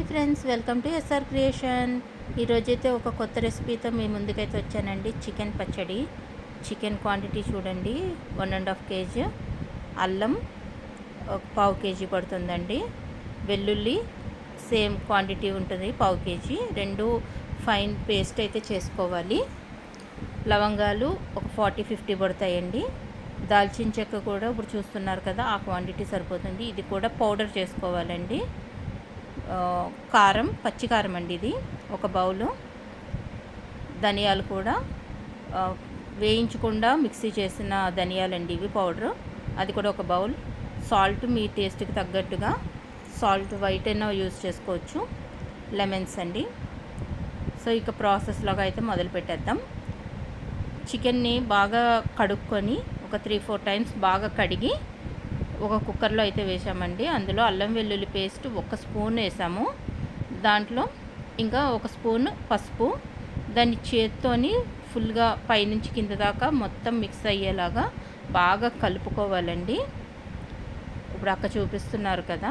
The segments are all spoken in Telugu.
Hi friends welcome to SR creation. ఈరోజైతే ఒక కొత్త రెసిపీతో మీ ముందుకైతే వచ్చానండి. చికెన్ పచ్చడి. చికెన్ క్వాంటిటీ చూడండి. వన్ అండ్ హాఫ్ కేజీ అల్లం ఒక పావు కేజీ పడుతుందండి. వెల్లుల్లి సేమ్ క్వాంటిటీ ఉంటుంది పావు కేజీ. రెండు ఫైన్ పేస్ట్ అయితే చేసుకోవాలి. లవంగాలు ఒక ఫార్టీ ఫిఫ్టీ పడతాయండి. దాల్చిన చెక్క కూడా ఇప్పుడు చూస్తున్నారు కదా ఆ క్వాంటిటీ సరిపోతుంది. ఇది కూడా పౌడర్ చేసుకోవాలండి. కారం పచ్చి కారం అండి ఇది. ఒక బౌలు ధనియాలు కూడా. వేయించకుండా మిక్సీ చేసిన ధనియాలు అండి ఇవి పౌడరు. అది కూడా ఒక బౌల్. సాల్ట్ మీ టేస్ట్కి తగ్గట్టుగా సాల్ట్ వైట్ అయినా యూజ్ చేసుకోవచ్చు. లెమన్స్ అండి. సో ఇక ప్రాసెస్లోగా అయితే మొదలు పెట్టేద్దాం. చికెన్ని బాగా కడుక్కొని ఒక త్రీ ఫోర్ టైమ్స్ బాగా కడిగి ఒక కుక్కర్లో అయితే వేసామండి అందులో అల్లం వెల్లుల్లి పేస్ట్ ఒక స్పూన్ వేసాము. దాంట్లో ఇంకా ఒక స్పూన్ పసుపు దాన్ని చేత్తోని ఫుల్గా పైనుంచి కింద దాకా మొత్తం మిక్స్ అయ్యేలాగా బాగా కలుపుకోవాలండి. ఇప్పుడు అక్క చూపిస్తున్నారు కదా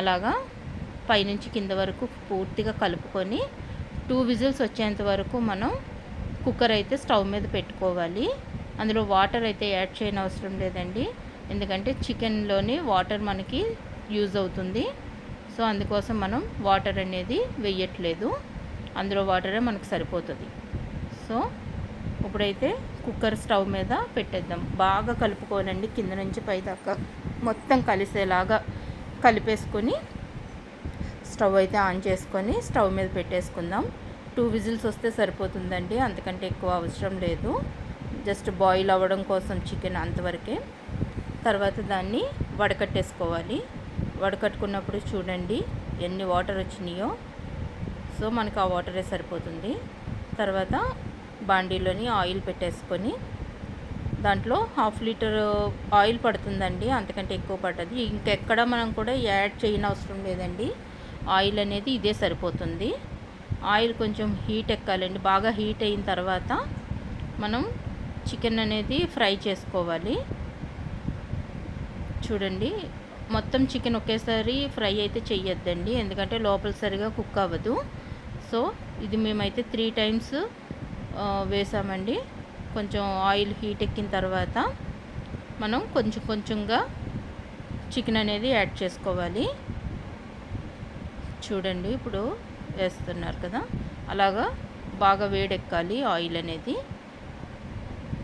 అలాగా పైనుంచి కింద వరకు పూర్తిగా కలుపుకొని టూ విజిల్స్ వచ్చేంత వరకు మనం కుక్కర్ అయితే స్టవ్ మీద పెట్టుకోవాలి. అందులో వాటర్ అయితే యాడ్ చేయని అవసరం లేదండి. ఎందుకంటే చికెన్లోని వాటర్ మనకి యూజ్ అవుతుంది. సో అందుకోసం మనం వాటర్ అనేది వెయ్యట్లేదు అందులో వాటరే మనకు సరిపోతుంది. సో ఇప్పుడైతే కుక్కర్ స్టవ్ మీద పెట్టేద్దాం. బాగా కలుపుకోవాలండి కింద నుంచి పైదాకా మొత్తం కలిసేలాగా కలిపేసుకొని స్టవ్ అయితే ఆన్ చేసుకొని స్టవ్ మీద పెట్టేసుకుందాం. టూ విజిల్స్ వస్తే సరిపోతుందండి అంతకంటే ఎక్కువ అవసరం లేదు. జస్ట్ బాయిల్ అవ్వడం కోసం చికెన్ అంతవరకే. తర్వాత దాన్ని వడకట్టేసుకోవాలి. వడకట్టుకున్నప్పుడు చూడండి ఎన్ని వాటర్ వచ్చినాయో. సో మనకు ఆ వాటరే సరిపోతుంది. తర్వాత బాండీలోని ఆయిల్ పెట్టేసుకొని దాంట్లో హాఫ్ లీటర్ ఆయిల్ పడుతుందండి అంతకంటే ఎక్కువ పడుతుంది ఇంకెక్కడ మనం కూడా యాడ్ చేయని అవసరం లేదండి. ఆయిల్ అనేది ఇదే సరిపోతుంది. ఆయిల్ కొంచెం హీట్ ఎక్కాలండి. బాగా హీట్ అయిన తర్వాత మనం చికెన్ అనేది ఫ్రై చేసుకోవాలి. చూడండి. మొత్తం చికెన్ ఒకేసారి ఫ్రై అయితే చెయ్యొద్దండి. ఎందుకంటే లోపల సరిగా కుక్ అవ్వదు. సో ఇది మేమైతే త్రీ టైమ్స్ వేసామండి. కొంచెం ఆయిల్ హీట్ ఎక్కిన తర్వాత మనం కొంచెం కొంచెంగా చికెన్ అనేది యాడ్ చేసుకోవాలి. చూడండి ఇప్పుడు వేస్తున్నారు కదా. అలాగా బాగా వేడెక్కాలి ఆయిల్ అనేది.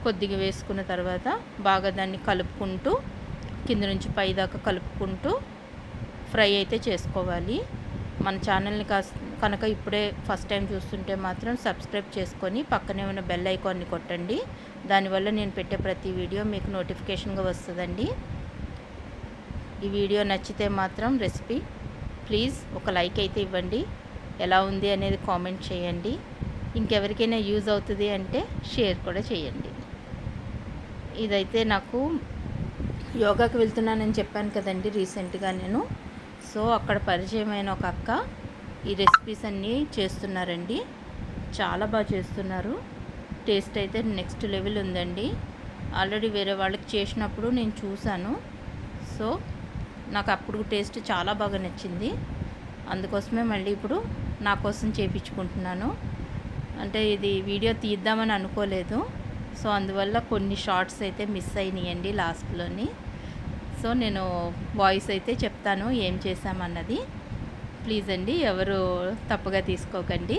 కొద్దిగా వేసుకున్న తర్వాత బాగా దాన్ని కలుపుకుంటూ కింద నుంచి పైదాకా కలుపుకుంటూ ఫ్రై అయితే చేసుకోవాలి. మన ఛానల్ని కాస్ కనుక ఇప్పుడే ఫస్ట్ టైం చూస్తుంటే మాత్రం సబ్స్క్రైబ్ చేసుకొని పక్కనే ఉన్న బెల్ ఐకాన్ని కొట్టండి. దానివల్ల నేను పెట్టే ప్రతి వీడియో మీకు నోటిఫికేషన్గా వస్తుందండి. ఈ వీడియో నచ్చితే మాత్రం రెసిపీ ప్లీజ్ ఒక లైక్ అయితే ఇవ్వండి. ఎలా ఉంది అనేది కామెంట్ చేయండి. ఇంకెవరికైనా యూజ్ అవుతుంది అంటే షేర్ కూడా చేయండి. ఇదైతే నాకు యోగాకి వెళ్తున్నానని చెప్పాను కదండి రీసెంట్గా నేను. సో అక్కడ పరిచయమైన ఒక అక్క ఈ రెసిపీస్ అన్నీ చేస్తున్నారండి. చాలా బాగా చేస్తున్నారు. టేస్ట్ అయితే నెక్స్ట్ లెవెల్ ఉందండి. ఆల్రెడీ వేరే వాళ్ళకి చేసినప్పుడు నేను చూశాను. సో నాకు అప్పుడు టేస్ట్ చాలా బాగా నచ్చింది. అందుకోసమే మళ్ళీ ఇప్పుడు నా కోసం చేయించుకుంటున్నాను అంటే ఇది వీడియో తీద్దామని అనుకోలేదు. సో అందువల్ల కొన్ని షార్ట్స్ అయితే మిస్ అయినాయండి లాస్ట్లోని. సో నేను వాయిస్ అయితే చెప్తాను ఏం చేశామన్నది. ప్లీజ్ అండి ఎవరు తప్పుగా తీసుకోకండి.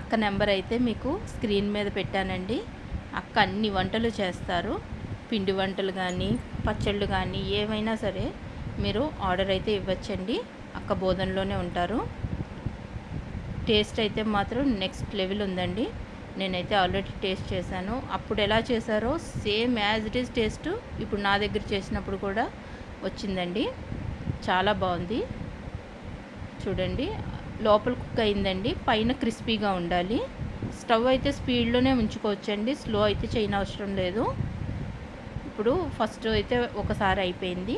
అక్క నెంబర్ అయితే మీకు స్క్రీన్ మీద పెట్టానండి. అక్క అన్ని వంటలు చేస్తారు. పిండి వంటలు కానీ పచ్చళ్ళు కానీ ఏమైనా సరే మీరు ఆర్డర్ అయితే ఇవ్వచ్చండి. అక్క బోధనలోనే ఉంటారు. టేస్ట్ అయితే మాత్రం నెక్స్ట్ లెవెల్ ఉందండి. నేనైతే ఆల్రెడీ టేస్ట్ చేశాను. అప్పుడు ఎలా చేశారో same as it is taste ఇప్పుడు నా దగ్గర చేసినప్పుడు కూడా వచ్చిందండి. చాలా బాగుంది. చూడండి లోపల కుక్ అయిందండి. పైన క్రిస్పీగా ఉండాలి. స్టవ్ అయితే స్పీడ్లోనే ఉంచుకోవచ్చండి. స్లో అయితే చేయని అవసరం లేదు. ఇప్పుడు ఫస్ట్ అయితే ఒకసారి అయిపోయింది.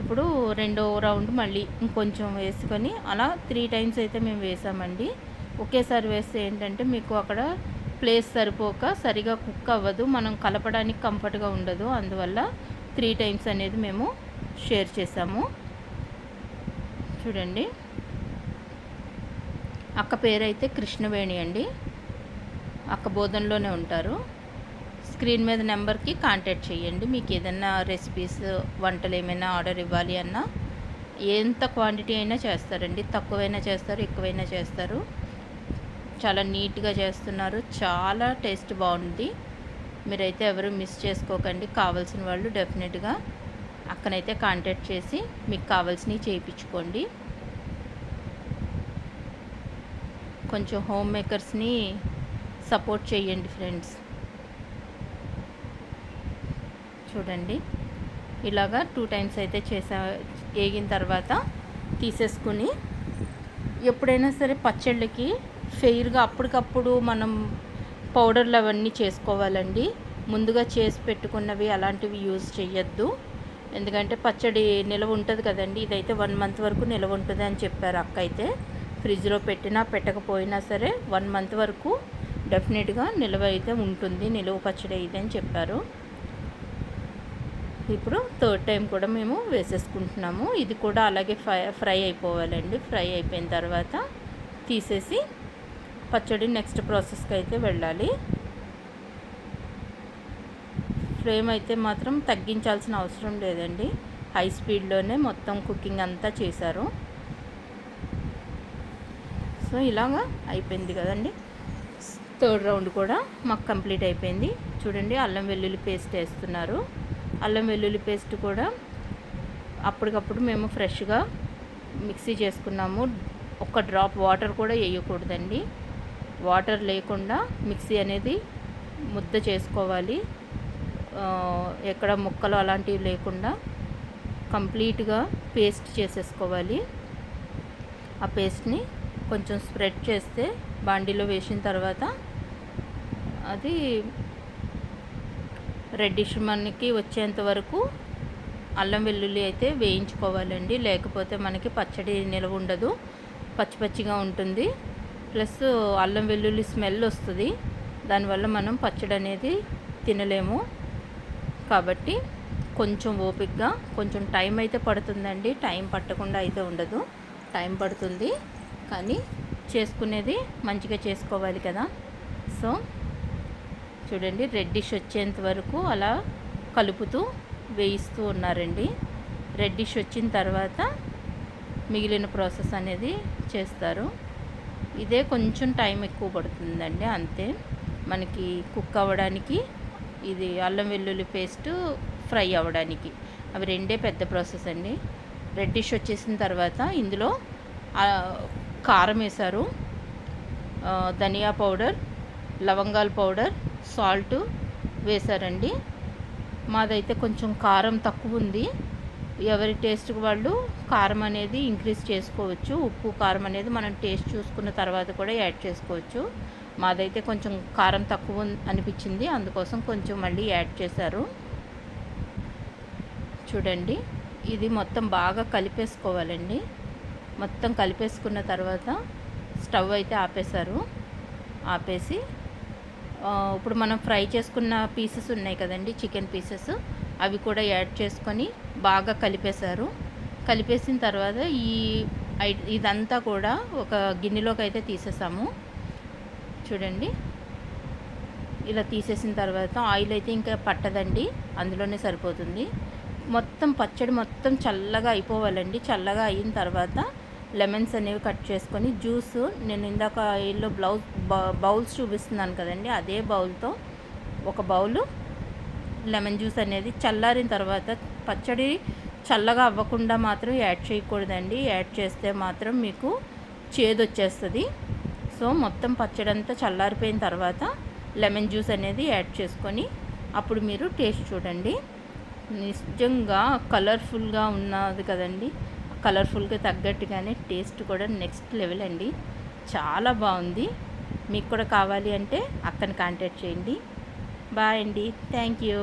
ఇప్పుడు రెండో రౌండ్ మళ్ళీ ఇంకొంచెం వేసుకొని అలా త్రీ టైమ్స్ అయితే మేము వేసామండి. ఒకేసారి వేస్తే ఏంటంటే మీకు అక్కడ ప్లేస్ సరిపోక సరిగా కుక్ అవ్వదు మనం కలపడానికి కంఫర్ట్గా ఉండదు. అందువల్ల త్రీ టైమ్స్ అనేది మేము షేర్ చేసాము. చూడండి. అక్క పేరైతే కృష్ణవేణి అండి. అక్క బోధనలోనే ఉంటారు. స్క్రీన్ మీద నెంబర్కి కాంటాక్ట్ చేయండి. మీకు ఏదైనా రెసిపీస్ వంటలు ఏమైనా ఆర్డర్ ఇవ్వాలి అన్నా ఎంత క్వాంటిటీ అయినా చేస్తారండి. తక్కువైనా చేస్తారు ఎక్కువైనా చేస్తారు. చాలా నీట్గా చేస్తున్నారు. చాలా టేస్ట్ బాగుంది. మీరైతే ఎవరు మిస్ చేసుకోకండి. కావాల్సిన వాళ్ళు డెఫినెట్గా అక్కనైతే కాంటాక్ట్ చేసి మీకు కావాల్సినవి చేయించుకోండి. కొంచెం హోమ్ మేకర్స్ని సపోర్ట్ చేయండి ఫ్రెండ్స్. చూడండి. ఇలాగా టూ టైమ్స్ అయితే చేసా వేగిన తర్వాత తీసేసుకుని ఎప్పుడైనా సరే పచ్చళ్ళకి ఫెయిర్గా అప్పటికప్పుడు మనం పౌడర్లు అవన్నీ చేసుకోవాలండి. ముందుగా చేసి పెట్టుకున్నవి అలాంటివి యూజ్ చేయొద్దు ఎందుకంటే పచ్చడి నిల్వ ఉంటుంది కదండి. ఇదైతే వన్ మంత్ వరకు నిల్వ ఉంటుంది అని చెప్పారు అక్క అయితే ఫ్రిడ్జ్లో పెట్టినా పెట్టకపోయినా సరే వన్ మంత్ వరకు డెఫినెట్గా నిల్వ అయితే ఉంటుంది. నిలువ పచ్చడి అయితే అని చెప్పారు. ఇప్పుడు థర్డ్ టైం కూడా మేము వేసేసుకుంటున్నాము. ఇది కూడా అలాగే ఫ్రై ఫ్రై అయిపోవాలండి. ఫ్రై అయిపోయిన తర్వాత తీసేసి పచ్చడి నెక్స్ట్ ప్రాసెస్కి అయితే వెళ్ళాలి. ఫ్లేమ్ అయితే మాత్రం తగ్గించాల్సిన అవసరం లేదండి. హై స్పీడ్లోనే మొత్తం కుకింగ్ అంతా చేశారు. సో ఇలాగా అయిపోయింది కదండి. థర్డ్ రౌండ్ కూడా మాకు కంప్లీట్ అయిపోయింది. చూడండి అల్లం వెల్లుల్లి పేస్ట్ వేస్తున్నారు. అల్లం వెల్లుల్లి పేస్ట్ కూడా అప్పటికప్పుడు మేము ఫ్రెష్గా మిక్సీ చేసుకున్నాము. ఒక డ్రాప్ వాటర్ కూడా వేయకూడదండి. వాటర్ లేకుండా మిక్సీ అనేది ముద్ద చేసుకోవాలి. ఎక్కడ ముక్కలు అలాంటివి లేకుండా కంప్లీట్గా పేస్ట్ చేసేసుకోవాలి. ఆ పేస్ట్ని కొంచెం స్ప్రెడ్ చేస్తే బాండీలో వేసిన తర్వాత అది రెడ్డిష్ మనకి వచ్చేంత వరకు అల్లం వెల్లుల్లి అయితే వేయించుకోవాలండి. లేకపోతే మనకి పచ్చడి నిలవ ఉండదు. పచ్చి పచ్చిగా ఉంటుంది. ప్లస్ అల్లం వెల్లుల్లి స్మెల్ వస్తుంది. దానివల్ల మనం పచ్చడి అనేది తినలేము. కాబట్టి కొంచెం ఓపిక్గా కొంచెం టైం అయితే పడుతుందండి. టైం పట్టకుండా అయితే ఉండదు. టైం పడుతుంది. కానీ చేసుకునేది మంచిగా చేసుకోవాలి కదా. సో చూడండి రెడ్డిష్ వచ్చేంత వరకు అలా కలుపుతూ వేయిస్తూ ఉన్నారండి. రెడ్డిష్ వచ్చిన తర్వాత మిగిలిన ప్రాసెస్ అనేది చేస్తారు. ఇదే కొంచెం టైం ఎక్కువ పడుతుందండి అంతే. మనకి కుక్ అవ్వడానికి ఇది అల్లం వెల్లుల్లి పేస్ట్ ఫ్రై అవ్వడానికి. అవి రెండే పెద్ద ప్రాసెస్ అండి. రెడ్డిష్ వచ్చేసిన తర్వాత ఇందులో కారం వేశారు. ధనియా పౌడర్ లవంగాల పౌడర్ సాల్ట్ వేశారండి. మాదైతే కొంచెం కారం తక్కువ ఉంది. ఎవరి టేస్ట్కి వాళ్ళు కారం అనేది ఇంక్రీజ్ చేసుకోవచ్చు. ఉప్పు కారం అనేది మనం టేస్ట్ చూసుకున్న తర్వాత కూడా యాడ్ చేసుకోవచ్చు. మాదైతే కొంచెం కారం తక్కువ అనిపించింది. అందుకోసం కొంచెం మళ్ళీ యాడ్ చేశారు. చూడండి. ఇది మొత్తం బాగా కలిపేసుకోవాలండి. మొత్తం కలిపేసుకున్న తర్వాత స్టవ్ అయితే ఆపేశారు. ఆపేసి ఇప్పుడు మనం ఫ్రై చేసుకున్న పీసెస్ ఉన్నాయి కదండి చికెన్ పీసెస్ అవి కూడా యాడ్ చేసుకొని బాగా కలిపేశారు. కలిపేసిన తర్వాత ఈ ఇదంతా కూడా ఒక గిన్నెలోకి అయితే తీసేసాము. చూడండి. ఇలా తీసేసిన తర్వాత ఆయిల్ అయితే ఇంకా పట్టదండి. అందులోనే సరిపోతుంది. మొత్తం పచ్చడి మొత్తం చల్లగా అయిపోవాలండి. చల్లగా అయిన తర్వాత లెమన్స్ అనేవి కట్ చేసుకొని జ్యూస్ నేను ఇందాక ఆయిల్లో బ్లౌజ్ బౌల్స్ చూపిస్తున్నాను కదండి. అదే బౌల్తో ఒక బౌలు లెమన్ జ్యూస్ అనేది చల్లారిన తర్వాత పచ్చడి చల్లగా అవ్వకుండా మాత్రం యాడ్ చేయకూడదండి. యాడ్ చేస్తే మాత్రం మీకు చేదు వచ్చేస్తుంది సో మొత్తం పచ్చడి అంతా చల్లారిపోయిన తర్వాత లెమన్ జ్యూస్ అనేది యాడ్ చేసుకొని అప్పుడు మీరు టేస్ట్ చూడండి. నిజంగా కలర్ఫుల్గా ఉన్నది కదండి. కలర్ఫుల్గా తగ్గట్టుగానే టేస్ట్ కూడా నెక్స్ట్ లెవెల్ అండి. చాలా బాగుంది. మీకు కూడా కావాలి అంటే అక్కని కాంటాక్ట్ చేయండి. బాయ్ అండి. Thank you.